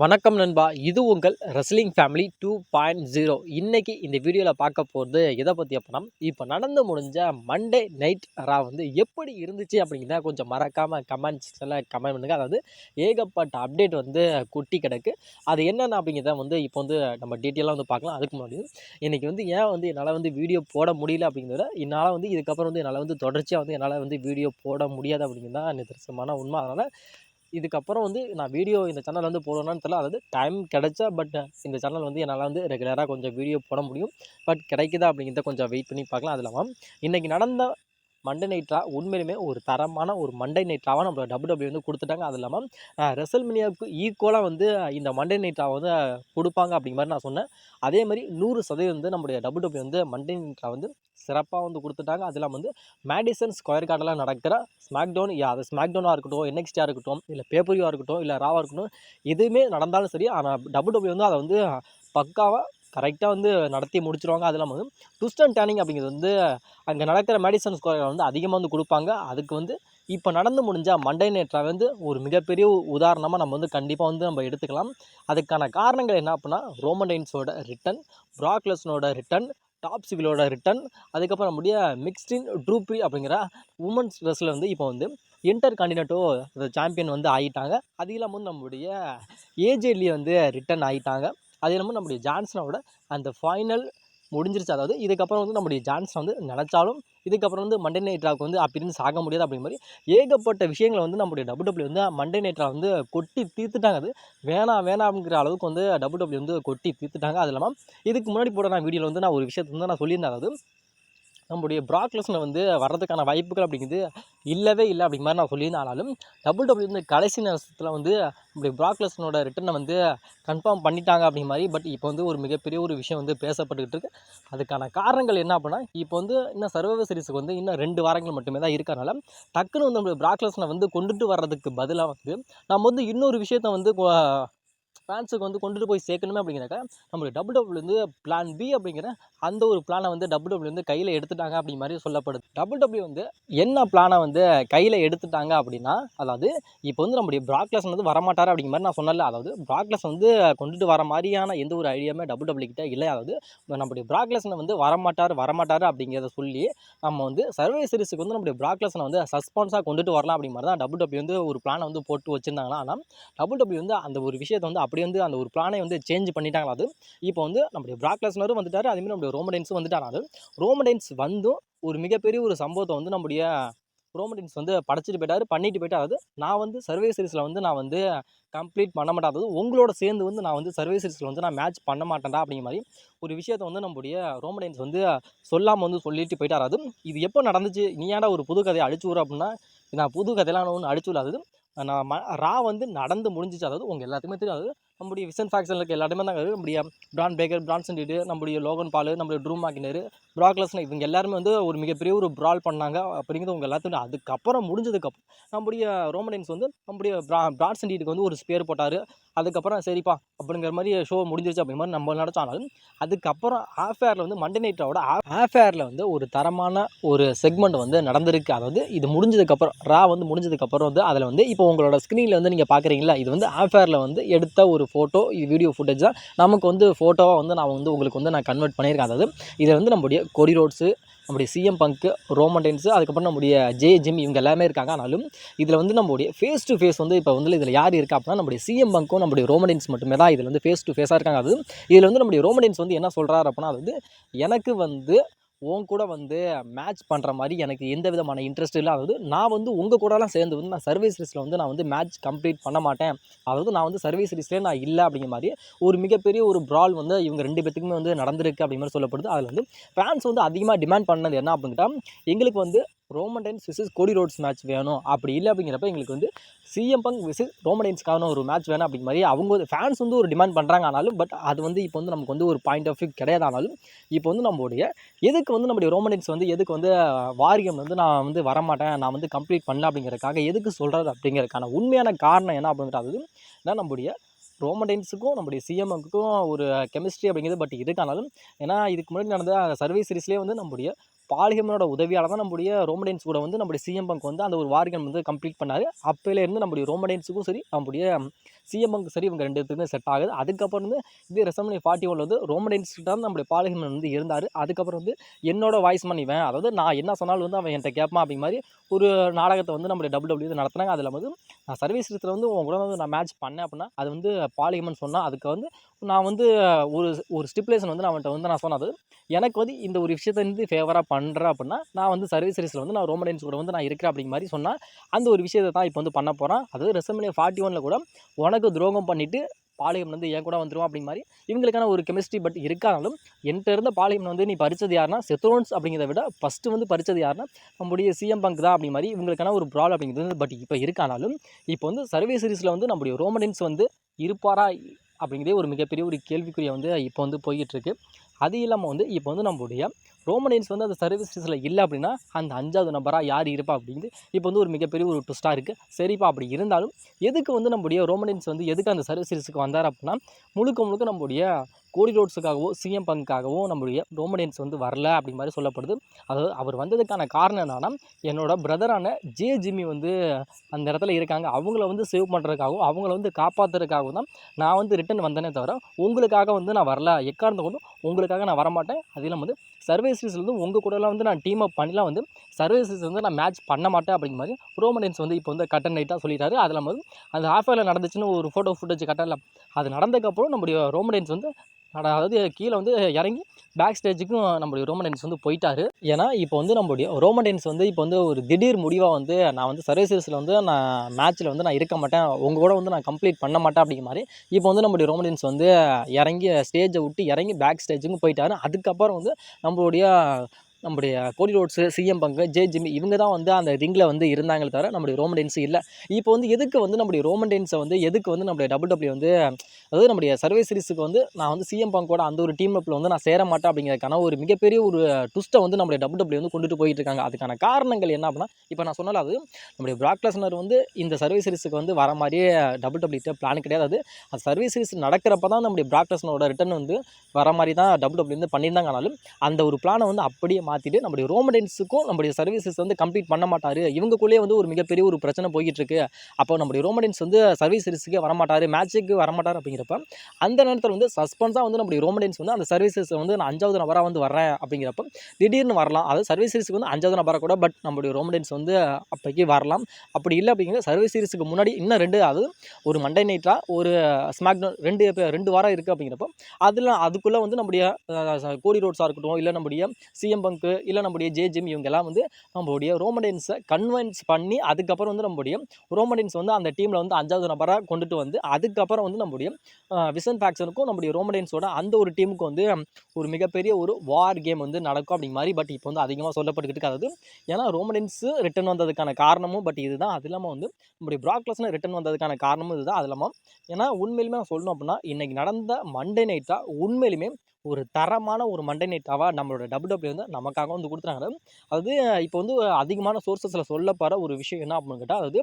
வணக்கம் நண்பா. இது உங்கள் wrestling family two point zero இன்றைக்கி இந்த வீடியோவில் பார்க்க போகிறது எதை பற்றி அப்படின்னா இப்போ நடந்து முடிஞ்ச மண்டே நைட் ரா வந்து எப்படி இருந்துச்சு அப்படிங்கிறத கொஞ்சம் மறக்காமல் கமெண்ட்ஸ் எல்லாம் கமெண்ட் பண்ணுங்கள் அதாவது ஏகப்பட்ட அப்டேட் வந்து குட்டி கிடக்கு. அது என்னென்ன அப்படிங்கிறத வந்து இப்போ வந்து நம்ம டீட்டெயிலாக வந்து பார்க்கலாம். அதுக்கு முன்னாடி இன்றைக்கி வந்து ஏன் வந்து என்னால் வந்து வீடியோ போட முடியல அப்படிங்கிறத என்னால் வந்து இதுக்கப்புறம் வந்து என்னால் வந்து தொடர்ச்சியாக வந்து என்னால் வந்து வீடியோ போட முடியாது அப்படிங்கிறது தான் நிதர்சனமான உண்மை. அதனால் இதுக்கப்புறம் வந்து நான் வீடியோ இந்த சேனல் வந்து போடணும்னு தெரியல. அதாவது டைம் கிடைச்சா பட் இந்த சேனல் வந்து என்னால் வந்து ரெகுலராக கொஞ்சம் வீடியோ போட முடியும். பட் கிடைக்குதா அப்படிங்கிறத கொஞ்சம் வெயிட் பண்ணி பார்க்கலாம். அது இல்லாமல் இன்றைக்கி நடந்த மண்டே நைட்ரா உண்மையிலுமே ஒரு தரமான ஒரு மண்டே நைட்ராவாக நம்ம டபுள் டபிள்யூ வந்து கொடுத்துட்டாங்க. அது இல்லாமல் ரெசல் மினியாவுக்கு ஈக்குவலாக வந்து இந்த மண்டே நைட்ரா வந்து கொடுப்பாங்க அப்படிங்கிற மாதிரி நான் சொன்னேன். அதே மாதிரி நூறு சதவீதம் வந்து நம்முடைய டபுள் வந்து மண்டே நைட்ரா வந்து சிறப்பாக வந்து கொடுத்துட்டாங்க. அது இல்லாமல் வந்து மேடிசன் ஸ்கொயர் கார்டில் நடக்கிற ஸ்மாக் டவுன் யா அது ஸ்மாக் டவுனாக இருக்கட்டும் என்எக்ஸ்டியாக இருக்கட்டும் இல்லை பேப்பரியாக இருக்கட்டும் இல்லை ராவாக இருக்கட்டும் எதுவுமே நடந்தாலும் சரி ஆனால் டபுள் வந்து அதை வந்து பக்காவாக கரெக்டாக வந்து நடத்தி முடிச்சிருவாங்க. அது இல்லாமல் வந்து ட்விஸ்ட் அண்ட் டேர்னிங் அப்படிங்கிறது வந்து அங்கே நடக்கிற மெடிசன் ஸ்கொயர் வந்து அதிகமாக வந்து கொடுப்பாங்க. அதுக்கு வந்து இப்போ நடந்து முடிஞ்சால் மண்டே நேற்றாக வந்து ஒரு மிகப்பெரிய உதாரணமாக நம்ம வந்து கண்டிப்பாக வந்து நம்ம எடுத்துக்கலாம். அதுக்கான காரணங்கள் என்ன அப்படின்னா ரோமன்டைன்ஸோட ரிட்டன் ப்ராக்லஸ்னோட ரிட்டன் டாப் சிவிலோட ரிட்டன் அதுக்கப்புறம் நம்முடைய மிக்ஸ்டின் ட்ரூப்ரி அப்படிங்கிற உமன்ஸ் ட்ரெஸ்ஸில் வந்து இப்போ வந்து இன்டர் காண்டினென்டோ சாம்பியன் வந்து ஆகிட்டாங்க அது இல்லாமல் வந்து நம்முடைய ஏஜேலி வந்து ரிட்டன் ஆகிட்டாங்க அது இல்லாமல் நம்முடைய ஜான்சனோட அந்த ஃபைனல் முடிஞ்சிருச்சு. அதாவது இதுக்கப்புறம் வந்து நம்முடைய ஜான்சன் வந்து நினச்சாலும் இதுக்கப்புறம் வந்து மண்டே நைட்ராவுக்கு வந்து அப்படின்னு சாக முடியாது அப்படிங்கிற மாதிரி ஏகப்பட்ட விஷயங்களை வந்து நம்முடைய டபுள் டபிள்யூ வந்து மண்டே நைட்ரா வந்து கொட்டி தீர்த்துட்டாங்க. அது வேணாம் வேணாம்ங்கிற அளவுக்கு வந்து டபுள் டபிள்யூ வந்து கொட்டி தீர்த்துட்டாங்க. அது இல்லாமல் இதுக்கு முன்னாடி போட நான் வீடியோவில் வந்து நான் ஒரு விஷயத்தை வந்து நான் சொல்லியிருந்தேன். அதாவது நம்முடைய ப்ராக்லஸில் வந்து வர்றதுக்கான வாய்ப்புகள் அப்படிங்கிறது இல்லவே இல்லை அப்படிங்கிற மாதிரி நான் சொல்லியிருந்தாலும் டபுள் டபுள்யூ வந்து கடைசி நேரத்தில் வந்து நம்முடைய ப்ராக்லஸனோட ரிட்டனை வந்து கன்ஃபார்ம் பண்ணிட்டாங்க அப்படிங்கிற மாதிரி பட் இப்போ வந்து ஒரு மிகப்பெரிய ஒரு விஷயம் வந்து பேசப்பட்டுக்கிட்டு இருக்கு. அதுக்கான காரணங்கள் என்ன அப்படின்னா இப்போ வந்து இன்னும் சர்வே சீரிஸுக்கு வந்து இன்னும் ரெண்டு வாரங்கள் மட்டுமே தான் இருக்கனால டக்குன்னு வந்து நம்மளுடைய ப்ராக்லஸனை வந்து கொண்டுட்டு வர்றதுக்கு பதிலாக வந்து நம்ம வந்து இன்னொரு விஷயத்த வந்து ஃபேன்ஸுக்கு வந்து கொண்டுட்டு போய் சேர்க்கணுமே அப்படிங்கிறக்க நம்மளுக்கு டபுள் டபுள் வந்து பிளான் பி அப்படிங்கிற அந்த ஒரு பிளானை வந்து டபுள் டபுள் வந்து கையில் எடுத்துட்டாங்க அப்படி மாதிரி சொல்லப்படுது. டபுள் டபுள்யூ வந்து என்ன பிளானை வந்து கையில் எடுத்துட்டாங்க அப்படின்னா அதாவது இப்போ வந்து நம்முடைய ப்ராக்லஸ் வந்து வரமாட்டார் அப்படிங்கிற மாதிரி நான் சொன்னல அதாவது ப்ராக்லஸ் வந்து கொண்டுட்டு வர மாதிரியான எந்த ஒரு ஐடியாவுமே டபுள் டபுள்யூ கிட்ட இல்லை. அதாவது நம்முடைய ப்ராக்லஸனை வந்து வரமாட்டார் வரமாட்டார் அப்படிங்கிறத சொல்லி நம்ம வந்து சர்வே சீரிஸுக்கு வந்து நம்முடைய ப்ராக்லஸனை வந்து சஸ்பான்ஸாக கொண்டுட்டு வரலாம் அப்படிங்கிற மாதிரி தான் டபுள் டபுள்யூ வந்து ஒரு பிளானை வந்து போட்டு வச்சுருந்தாங்கன்னா ஆனால் டபுள் டபுள்யூ வந்து அந்த ஒரு விஷயத்தை வந்து அப்படி வந்து அந்த ஒரு பிளானை வந்து சேஞ்ச் பண்ணிட்டாங்களா அது? இப்போ வந்து நம்முடைய பிராக்லஸ்னரும் வந்துட்டார் அதேமாதிரி நம்முடைய ரோமடைன்ஸும் வந்துட்டார் அது? ரோமடைன்ஸ் வந்தும் ஒரு மிகப்பெரிய ஒரு சம்பவத்தை வந்து நம்முடைய ரோமடின்ஸ் வந்து படைச்சிட்டு போயிட்டாரு பண்ணிட்டு போயிட்டார். அது நான் வந்து சர்வே சீரிஸில் வந்து நான் வந்து கம்ப்ளீட் பண்ண மாட்டேன். அதாவது உங்களோட சேர்ந்து வந்து நான் வந்து சர்வே சீரிஸில் வந்து நான் மேட்ச் பண்ண மாட்டேன்டா அப்படிங்கிற மாதிரி ஒரு விஷயத்தை வந்து நம்முடைய ரோமடைன்ஸ் வந்து சொல்லாமல் வந்து சொல்லிட்டு போயிட்டார். அது இது எப்போ நடந்துச்சு? நீ ஏன்டா ஒரு புது கதையை அடிச்சு விட்ற அப்படின்னா நான் புது கதையெல்லாம் ஒன்று அடிச்சு விடாது நான் ம ரா வந்து நடந்து முடிஞ்சிச்சு. அதாவது உங்கள் எல்லாத்துக்குமே தெரியும். அதாவது நம்முடைய விசன் ஃபேக்ஷனில் இருக்க எல்லாருமே தாங்க நம்முடைய பிரான் பேக்கர் பிரான்சன் டீடு நம்முடைய லோகன் பால் நம்முடைய ட்ரூ மாக்கினர் ப்ராக்லஸ்னு இவங்க எல்லாருமே வந்து ஒரு மிகப்பெரிய ஒரு ப்ரால் பண்ணாங்க. அப்படிங்கிறது உங்கள் எல்லாத்தையும் அதுக்கப்புறம் முடிஞ்சதுக்கப்புறம் நம்முடைய ரோமனைன்ஸ் வந்து நம்முடைய ப்ரா பிரான்சன் டீடுக்கு வந்து ஒரு ஸ்பேர் போட்டார். அதுக்கப்புறம் சரிப்பா அப்படிங்கிற மாதிரி ஷோ முடிஞ்சிருச்சு அப்படிங்கிற மாதிரி நம்ம நடத்தானாலும் அதுக்கப்புறம் ஆஃப் வந்து மண்டே நைட்டோட ஆஃபேரில் வந்து ஒரு தரமான ஒரு செக்மெண்ட் வந்து நடந்திருக்கு. அதாவது இது முடிஞ்சதுக்கப்புறம் ரா வந்து முடிஞ்சதுக்கப்புறம் வந்து அதில் வந்து இப்போ உங்களோட ஸ்க்ரீனில் வந்து நீங்கள் பார்க்குறீங்களா இது வந்து ஆஃபேரில் வந்து எடுத்த ஒரு ஃபோட்டோ இது வீடியோ ஃபுட்டேஜ் தான். நமக்கு வந்து ஃபோட்டோவாக வந்து நான் வந்து உங்களுக்கு வந்து நான் கன்வெர்ட் பண்ணியிருக்கேன். அதாவது இதில் வந்து நம்முடைய கொடி ரோட்ஸு நம்முடைய சிஎம் பங்க்கு ரோமன்டைன்ஸு அதுக்கப்புறம் நம்முடைய ஜே ஜிம் இவங்க எல்லாமே இருக்காங்க. ஆனாலும் இதில் வந்து நம்முடைய ஃபேஸ் டு ஃபேஸ் வந்து இப்போ வந்து இதில் யார் இருக்கா அப்படின்னா நம்முடைய சிஎம் பங்க்கும் நம்முடைய ரோமன்டைன்ஸ் மட்டுமே தான் இதில் வந்து ஃபேஸ் டு ஃபேஸாக இருக்காங்க. அது இதில் வந்து நம்முடைய ரோமன்டைன்ஸ் வந்து என்ன சொல்கிறாரு அப்படின்னா அது வந்து எனக்கு வந்து உன் கூட வந்து மேட்ச் பண்ணுற மாதிரி எனக்கு எந்த விதமான இன்ட்ரெஸ்ட் இல்லை. அதாவது நான் வந்து உங்கள் கூடலாம் சேர்ந்து வந்து நான் சர்வீஸ் சீரிஸில் வந்து நான் வந்து மேட்ச் கம்ப்ளீட் பண்ண மாட்டேன். அதாவது நான் வந்து சர்வீஸ் சீரிஸ்லேயே நான் இல்லை அப்படிங்கிற மாதிரி ஒரு மிகப்பெரிய ஒரு ப்ரால் வந்து இவங்க ரெண்டு பேத்துக்குமே வந்து நடந்திருக்கு அப்படிங்கிற மாதிரி சொல்லப்படுது. அதில் வந்து ஃபேன்ஸ் வந்து அதிகமாக டிமாண்ட் பண்ணது என்ன அப்படின்ட்டா எங்களுக்கு வந்து Roman Reigns versus Cody Rhodes match வேணும். அப்படி இல்லை அப்படிங்கிறப்ப எங்களுக்கு வந்து சிஎம் பங்க் விசஸ் ரோமடைன்ஸ்க்கான ஒரு மேட்ச் வேணும் அப்படிங்கிற மாதிரி அவங்க ஃபேன்ஸ் வந்து ஒரு டிமாண்ட் பண்ணுறாங்க ஆனாலும் பட் அது வந்து இப்போ வந்து நமக்கு வந்து ஒரு பாயிண்ட் ஆஃப் வியூ கிடையாது ஆனாலும் இப்போ வந்து நம்மளுடைய எதுக்கு வந்து நம்முடைய ரோமடைன்ஸ் வந்து எதுக்கு வந்து வாரியம் வந்து நான் வந்து வரமாட்டேன் நான் வந்து கம்ப்ளீட் பண்ணல அப்படிங்கிறதுக்காக எதுக்கு சொல்கிறது அப்படிங்கிறதுக்கான உண்மையான காரணம் என்ன அப்படின்றது ஏன்னா நம்முடைய ரோமடைன்ஸுக்கும் நம்முடைய சிஎம்முக்கும் ஒரு கெமிஸ்ட்ரி அப்படிங்கிறது பட் இருக்கானாலும் ஏன்னா இதுக்கு முன்னாடி நடந்த சர்வீஸ் சீரீஸ்லேயே வந்து நம்முடைய பாலிகமனோட உதவியால் தான் நம்முடைய ரோமடைன்ஸ் கூட வந்து நம்முடைய சிஎம் பங்க் வந்து அந்த ஒரு வாரியம் வந்து கம்ப்ளீட் பண்ணார். அப்போலேருந்து நம்முடைய ரோமடைன்ஸுக்கும் சரி நம்முடைய சிஎம் பங்க் சரி இவங்க ரெண்டு செட் ஆகுது. அதுக்கப்புறம் வந்து இதே ரெசமனி ஃபார்ட்டி ஒன்ல வந்து ரோமடென்ஸ் தான் நம்முடைய பாலிகமன் வந்து இருந்தார். அதுக்கப்புறம் வந்து என்னோட வாய்ஸ் பண்ணிவேன் இவன். அதாவது நான் என்ன சொன்னாலும் வந்து அவன் என்கிட்ட கேட்பான் அப்படிங்க மாதிரி ஒரு நாடகத்தை வந்து நம்முடைய டபுள் டபுள்யூ நடத்தினாங்க. அதில் வந்து நான் சர்வீஸ் இடத்துல வந்து உங்க கூட வந்து நான் மேட்ச் பண்ணேன் அப்படின்னா அது வந்து பாலிகமன் சொன்னால் அதுக்கு வந்து நான் வந்து ஒரு ஒரு ஸ்டிப்புலேஷன் வந்து நான் அவன்கிட்ட வந்து நான் சொன்னது எனக்கு வந்து இந்த ஒரு விஷயத்தை வந்து ஃபேவராக பண்ண பண்ணுறேன் அப்படின்னா நான் வந்து சர்வீஸ் சீரிஸில் வந்து நான் ரோமடென்ஸ் கூட வந்து நான் இருக்கிறேன் அப்படிங்க மாதிரி சொன்னால் அந்த ஒரு விஷயத்தை தான் இப்போ வந்து பண்ண போகிறேன் அதாவது ரெசமினியா ஃபார்ட்டி ஒனில் கூட உனக்கு துரோகம் பண்ணிவிட்டு பாளையம் வந்து என் கூட வந்துடும் அப்படிங்க மாதிரி இவங்களுக்கான ஒரு கெமிஸ்ட்ரி பட் இருக்கானாலும் என்கிட்ட இருந்த பாளையம் வந்து நீ பறிச்சது யாருன்னா செத்ரோன்ஸ் அப்படிங்கிறத விட ஃபஸ்ட்டு வந்து பறிச்சது யாருன்னா நம்முடைய சிஎம் பங்க் தான் அப்படிங்க மாதிரி இவங்களுக்கான ஒரு ப்ராப்ளம் அப்படிங்கிறது பட் இப்போ இருக்கானாலும் இப்போ வந்து சர்வீஸ் சீரிஸில் வந்து நம்முடைய ரோமனின்ஸ் வந்து இருப்பாரா அப்படிங்கிறதே ஒரு மிகப்பெரிய ஒரு கேள்விக்குறியை வந்து இப்போ வந்து போய்கிட்டு அது இல்லாமல் வந்து இப்போ வந்து நம்முடைய ரோமனியன்ஸ் வந்து அந்த சர்வீசஸில் இல்லை அப்படின்னா அந்த அஞ்சாவது நபராக யார் இருப்பா அப்படிங்கிறது இப்போ வந்து ஒரு மிகப்பெரிய ஒரு ட்விஸ்ட்டாக இருக்குது சரிப்பா அப்படி இருந்தாலும் எதுக்கு வந்து நம்முடைய ரோமனியன்ஸ் வந்து எதுக்கு அந்த சர்வீசஸுக்கு வந்தார் அப்படின்னா முழுக்க முழுக்க நம்முடைய கோடி ரோட்ஸுக்காகவோ சிஎம் பங்குக்காகவோ நம்முடைய ரோமனியன்ஸ் வந்து வரல அப்படி மாதிரி சொல்லப்படுது. அதாவது அவர் வந்ததுக்கான காரணம் என்னன்னா என்னோட பிரதரான ஜே ஜிம்மி வந்து அந்த இடத்துல இருக்காங்க. அவங்கள வந்து சேவ் பண்ணுறதுக்காகவும் அவங்கள வந்து காப்பாற்றுறதுக்காகவும் தான் நான் வந்து ரிட்டன் வந்தேனே தவிர உங்களுக்காக வந்து நான் வரல. எக்காரணத்தை கொண்டும் உங்களுக்காக நான் வரமாட்டேன். அது வந்து வந்து வந்து உங்கள் கூடலாம் வந்து நான் டீம் அப் பண்ணிலாம் வந்து சர்வீசஸ் வந்து நான் மேட்ச் பண்ண மாட்டேன் அப்படிங்கிற மாதிரி ரோமனியன்ஸ் வந்து இப்போ வந்து கட்டன் நைட்டாக சொல்லிட்டாரு. அதில் வந்து அந்த ஹாஃப் நடந்துச்சுன்னு ஒரு ஃபோட்டோ ஃபுட்டேஜ் கட்டல. அது நடந்ததுக்கப்புறம் நம்முடைய ரோமனியன்ஸ் வந்து அதாவது கீழே வந்து இறங்கி பேக் ஸ்டேஜுக்கும் நம்மளுடைய ரோமன் டென்ஸ் வந்து போயிட்டாரு. ஏன்னா இப்போ வந்து நம்மளுடைய ரோமடென்ஸ் வந்து இப்போ வந்து ஒரு திடீர் முடிவாக வந்து நான் வந்து சர்வீசஸில் வந்து நான் மேட்ச்சில் வந்து நான் இருக்க மாட்டேன். உங்கள் கூட வந்து நான் கம்ப்ளீட் பண்ண மாட்டேன் அப்படிங்கிற மாதிரி இப்போ வந்து நம்மளுடைய ரோமன் டென்ஸ் வந்து இறங்கி ஸ்டேஜை விட்டு இறங்கி பேக் ஸ்டேஜுக்கும் போயிட்டாரு. அதுக்கப்புறம் வந்து நம்மளுடைய நம்முடைய Cody Rhodes CM Punk Jey Jimmy இவங்க தான் வந்து அந்த ரிங்கில் வந்து இருந்தாங்களே தவிர நம்முடைய ரோமன் இல்லை. இப்போ வந்து எதுக்கு வந்து நம்முடைய ரோமன் வந்து எதுக்கு வந்து நம்முடைய டபுள் டபிள்யூ வந்து அதாவது நம்முடைய சர்வே சீரிஸுக்கு வந்து நான் வந்து சிஎம் பங்கோட அந்த ஒரு டீம் அப்பில் வந்து நான் சேர மாட்டேன் அப்படிங்கிறதுக்கான ஒரு மிகப்பெரிய ஒரு ட்விஸ்ட்டை வந்து நம்முடைய டபுள் டபிள்யூ வந்து கொண்டுட்டு போயிட்டு இருக்காங்க. அதுக்கான காரணங்கள் என்ன அப்படின்னா இப்போ நான் சொன்னால அது நம்முடைய பிராக்லஸ்னர் வந்து இந்த சர்வே சீரிஸுக்கு வந்து வர மாதிரியே டபுள் டபிள்யூ பிளான் கிடையாது. அது அந்த சீரிஸ் நடக்கிறப்ப தான் நம்முடைய பிராக்லஸ்னரோட ரிட்டர்ன் வந்து வர மாதிரி தான் டபுள் டபிள்யூ வந்து பண்ணியிருந்தாங்க ஆனாலும் அந்த ஒரு பிளானை வந்து அப்படியே மாற்றிட்டு நம்முடைய ரோமடென்ஸுக்கும் நம்முடைய சர்வீசஸ் வந்து கம்ப்ளீட் பண்ண மாட்டார். இவங்களுக்குள்ளேயே வந்து ஒரு மிகப்பெரிய ஒரு பிரச்சனை போய்கிட்டு இருக்கு அப்போ நம்முடைய ரோமடென்ஸ் வந்து சர்வீஸ் சீரிஸுக்கே வரமாட்டார் மேட்சுக்கு வரமாட்டார் அப்படிங்கிறப்ப அந்த நேரத்தில் வந்து சஸ்பென்ஸாக வந்து நம்முடைய ரோமடென்ஸ் வந்து அந்த சர்வீசஸ் வந்து நான் அஞ்சாவது நபராக வந்து வரேன் அப்படிங்கிறப்ப திடீர்னு வரலாம். அதாவது சர்வீஸ் சீரிஸுக்கு வந்து அஞ்சாவது நபராக கூட பட் நம்முடைய ரோமடென்ஸ் வந்து அப்போக்கி வரலாம். அப்படி இல்லை அப்படிங்கிற சர்வீஸ் சீரிஸுக்கு முன்னாடி இன்னும் ரெண்டு அது ஒரு மண்டே நைட்டாக ஒரு ஸ்மாக் ரெண்டு ரெண்டு வாரம் இருக்குது அப்படிங்கிறப்போ அதில் அதுக்குள்ளே வந்து நம்முடைய கோடி ரோட்ஸாக இருக்கட்டும் இல்லை நம்முடைய சிஎம் பங்க் இல்லை இல்லை நம்முடைய ஜே ஜிம் இவங்கெல்லாம் வந்து நம்மளுடைய ரோமடென்ஸை கன்வென்ஸ் பண்ணி அதுக்கப்புறம் வந்து நம்முடைய ரோமடென்ஸ் வந்து அந்த டீமில் வந்து அஞ்சாவது நபராக கொண்டுட்டு வந்து அதுக்கப்புறம் வந்து நம்முடைய விசன் ஃபேக்ஷனுக்கும் நம்முடைய ரோமடென்ஸோட அந்த ஒரு டீமுக்கு வந்து ஒரு மிகப்பெரிய ஒரு வார் கேம் வந்து நடக்கும் அப்படிங்க மாதிரி பட் இப்போ வந்து அதிகமாக சொல்லப்பட்டுக்கிட்டு இருக்காது ஏன்னா ரோமடென்ஸு ரிட்டன் வந்ததுக்கான காரணமும் பட் இதுதான். அது இல்லாமல் வந்து நம்முடைய ப்ராக்லஸ்னு ரிட்டன் வந்ததுக்கான காரணமும் இதுதான். அது இல்லாமல் ஏன்னா உண்மையிலுமே சொல்லணும் அப்படின்னா இன்றைக்கி நடந்த மண்டே நைட்டாக உண்மையிலுமே ஒரு தரமான ஒரு மண்டே நைட்டாவாக நம்மளோட டபுள் டபிள்யூ வந்து நமக்காக வந்து கொடுத்துறாங்க. அது இப்போ வந்து அதிகமான சோர்ஸஸில் சொல்லப்படுற ஒரு விஷயம் என்ன அப்படின்னு கேட்டால் அதாவது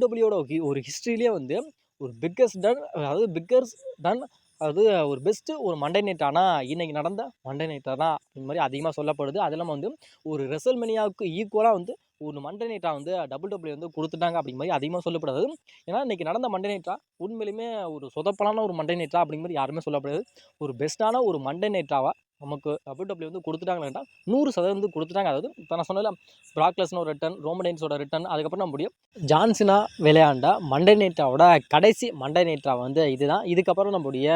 டபுள் ஒரு ஹிஸ்ட்ரியிலே வந்து ஒரு பிக்கஸ்ட் டன் அதாவது பிக்கஸ்ட் டன் அது ஒரு பெஸ்ட்டு ஒரு மண்டே நைட் ஆனால் இன்றைக்கி நடந்த மண்டே நைட்டாக தான் இந்த மாதிரி அதிகமாக சொல்லப்படுது. அது இல்லாமல் வந்து ஒரு ரெசல்மெனியாவுக்கு ஈக்குவலாக வந்து ஒரு மண்டே நைட்டா வந்து டபுள் டபுள்யூ வந்து கொடுத்துட்டாங்க அப்படிங்கிற மாதிரி அதிகமாக சொல்லப்படாது. ஏன்னா இன்றைக்கி நடந்த மண்டே நைட்டா உண்மையிலுமே ஒரு சொதப்பலான ஒரு மண்டே நைட்டா அப்படிங்கிற மாதிரி யாருமே சொல்லப்படாது. ஒரு பெஸ்ட்டான ஒரு மண்டே நைட்டாவாக நமக்கு டபிள்யூ டபிள்யூ வந்து கொடுத்துட்டாங்களா நூறு சதவீதம் வந்து கொடுத்துட்டாங்க. அதாவது இப்போ நான் சொன்னதில்ல ப்ராக்லஸ்னோட ரிட்டன் ரோமடைன்ஸோட ரிட்டன் அதுக்கப்புறம் நம்ம முடியும். ஜான்சினா விளையாண்ட மண்டே நைட்டாவோட கடைசி மண்டே நைட்ரா வந்து இதுதான். இதுக்கப்புறம் நம்முடைய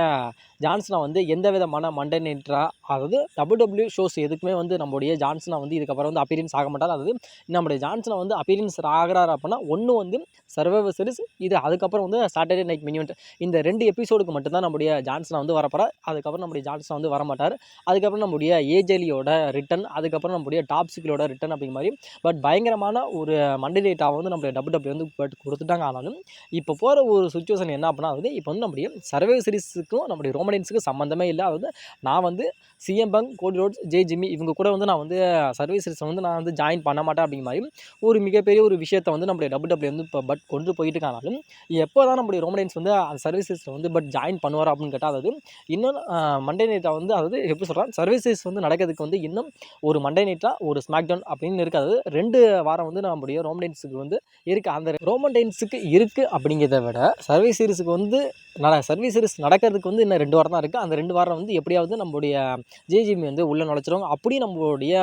ஜான்சனா வந்து எந்த விதமான மண்டே நைட்ரா அதாவது டபுள் டபிள்யூ ஷோஸ் எதுக்குமே வந்து நம்முடைய ஜான்சனா வந்து இதுக்கப்புறம் வந்து அப்பீரியன்ஸ் ஆக மாட்டார். அதாவது நம்முடைய ஜான்சனா வந்து அப்பீரியன்ஸ் ஆகிறாரு அப்படின்னா ஒன்று வந்து சர்வைவர் சீரிஸ் இது அதுக்கப்புறம் வந்து சாட்டர்டே நைட் மினிமெண்ட் இந்த ரெண்டு எபிசோடுக்கு மட்டும்தான் நம்முடைய ஜான்சனா வந்து வரப்போகிறார் அதுக்கப்புறம் நம்முடைய ஜான்சனா வந்து வரமாட்டார். அதுக்கப்புறம் நம்முடைய ஏஜலியோட ரிட்டன் அதுக்கப்புறம் நம்முடைய டாப் சிக்கிலோட ரிட்டன் அப்படிங்கிற மாதிரி. பட் பயங்கரமான ஒரு மண்டலேட்டாக வந்து நம்மளுடைய டபுள் டபுள் வந்து பட் கொடுத்துட்டாங்க. ஆனாலும் இப்போ போகிற ஒரு சுச்சுவேஷன் என்ன அப்படின்னா வந்து இப்போ வந்து நம்முடைய சர்வே சீரிஸுக்கும் நம்முடைய ரோமடின்ஸுக்கும் சம்மந்தமே இல்லை. அதாவது நான் வந்து CM Punk Cody Rhodes Jey Jimmy இவங்க கூட வந்து நான் வந்து சர்வீசஸை வந்து நான் வந்து ஜாயின் பண்ண மாட்டேன் அப்படிங்கிற மாதிரி ஒரு மிகப்பெரிய ஒரு விஷயத்தை வந்து நம்மளுடைய டபுள் டபுள் வந்து இப்போ பட் கொண்டு போயிட்டு இருக்கானாலும் எப்போ தான் நம்முடைய ரோமடைன்ஸ் வந்து அந்த சர்வீசஸில் வந்து பட் ஜாயின் பண்ணுவார் அப்படின்னு கேட்டால் அதாவது இன்னும் மண்டே நைட்டாக வந்து அதாவது எப்படி சொல்கிறேன் சர்வீசஸ் வந்து நடக்கிறதுக்கு வந்து இன்னும் ஒரு மண்டே நைட்டாக ஒரு ஸ்மாக் டவுன் அப்படின்னு இருக்காது ரெண்டு வாரம் வந்து நம்முடைய ரோமடைன்ஸுக்கு வந்து இருக்குது அந்த ரோமடைன்ஸுக்கு இருக்குது அப்படிங்கிறத விட சர்வீஸ் சீரிஸுக்கு வந்து நட சர்வீஸ் சீரிஸ் நடக்கிறதுக்கு வந்து இன்னும் ரெண்டு வாரம் தான் இருக்குது அந்த ரெண்டு வாரம் வந்து எப்படியாவது நம்மளுடைய ஜேஜிபி வந்து உள்ளே நுழைச்சிருவாங்க அப்படியே நம்மளுடைய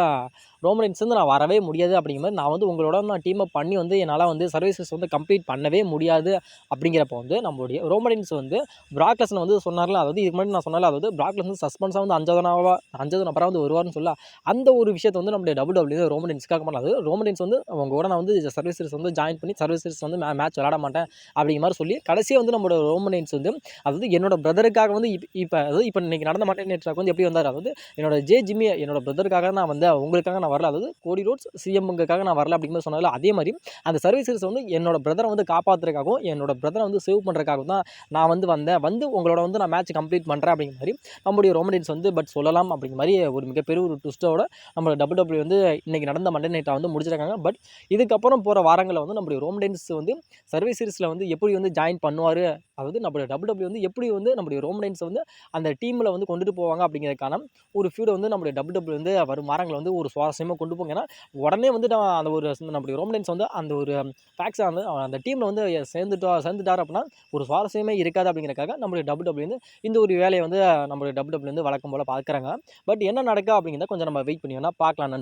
ரோமன்ஸ் வந்து நான் வரவே முடியாது அப்படிங்கிற மாதிரி நான் வந்து உங்களோட நான் டீமை பண்ணி வந்து என்னால் வந்து சர்வீசஸ் வந்து கம்ப்ளீட் பண்ணவே முடியாது அப்படிங்கிறப்ப வந்து நம்மளுடைய ரோமன்ஸ் வந்து பிராக்லஸ்னை வந்து சொன்னார்ல அதாவது இதுக்கு முன்னாடி நான் சொன்னால அதாவது பிராக்லஸ் வந்து சஸ்பென்ஸாக வந்து அஞ்சாவது நாவா அஞ்சாவது நபராக வந்து வருவார்னு சொல்ல அந்த ஒரு விஷயத்தை வந்து நம்மளுடைய டபுள் டபுள்யூ ரோமன்ஸ்க்காக பண்ணாது ரோமன்ஸ் வந்து அவங்க கூட நான் வந்து சர்வீசஸ் வந்து ஜாயின் பண்ணி சர்வீசஸ் வந்து மேட்ச் விளாட மாட்டேன் அப்படிங்கிற மாதிரி சொல்லி கடைசியாக வந்து நம்மளோட ரோமன்ஸ் வந்து அதாவது என்னோட பிரதருக்காக வந்து இப்போ இப்போ அதாவது இப்போ இன்னைக்கு நடந்த மாட்டேன் நேற்று வந்து எப்படி வந்தார் அதாவது என்னோட ஜே ஜிம்மி என்னோட பிரதருக்காக நான் வந்து உங்களுக்காக நான் வரல. அதாவது கோடி ரோட்ஸ் சிஎம்முக்காக நான் வரல அப்படிங்கிற சொன்னால அதே மாதிரி அந்த சர்வீசஸ் வந்து என்னோட பிரதரை வந்து காப்பாற்றுறதுக்காகவும் என்னோட பிரதரை வந்து சேவ் பண்ணுறதுக்காகவும் தான் நான் வந்து வந்தேன். வந்து உங்களோட வந்து நான் மேட்ச் கம்ப்ளீட் பண்ணுறேன் அப்படிங்கிற மாதிரி நம்முடைய ரோமடின்ஸ் வந்து பட் சொல்லலாம் அப்படிங்கிற மாதிரி ஒரு மிகப்பெரிய ஒரு ட்விஸ்ட்டோட நம்ம டபுள் டபுள்யூ வந்து இன்றைக்கி நடந்த மண்டே நைட்டாக வந்து முடிச்சிருக்காங்க. பட் இதுக்கப்புறம் போகிற வாரங்களில் வந்து நம்முடைய ரோமடென்ஸ் வந்து சர்வீஸ் சீரிஸில் வந்து எப்படி வந்து ஜாயின் பண்ணுவார்? அதாவது நம்மளுடைய டபுள் டபுள்யூ வந்து எப்படி வந்து நம்முடைய ரோமடென்ஸ் வந்து அந்த டீமில் வந்து கொண்டுட்டு போவாங்க அப்படிங்கிறதுக்கான ஒரு ஃபியூட வந்து நம்மளுடைய டபுள் டபுள்யூ வந்து வரும் வாரங்களை வந்து ஒரு சுவாரஸ்யமாக கொண்டு போங்க. ஏன்னா உடனே வந்து நான் அந்த ஒரு நம்மளுடைய ரோம்லைன்ஸ் வந்து அந்த ஒரு ஃபேக்ஸாக வந்து அந்த டீமில் வந்து சேர்ந்துட்டா சேர்ந்துட்டார் அப்படின்னா ஒரு சுவாரஸ்யமே இருக்காது அப்படிங்கிறக்காக நம்மளுடைய டபுள் டபுள் வந்து இந்த ஒரு வேலையை வந்து நம்மளுடைய டபுள் டபுள் வந்து வழக்கம் போல் பார்க்குறாங்க. பட் என்ன நடக்கா அப்படிங்கிறத கொஞ்சம் நம்ம வெயிட் பண்ணி வேணால் பார்க்கலாம். நன்றி.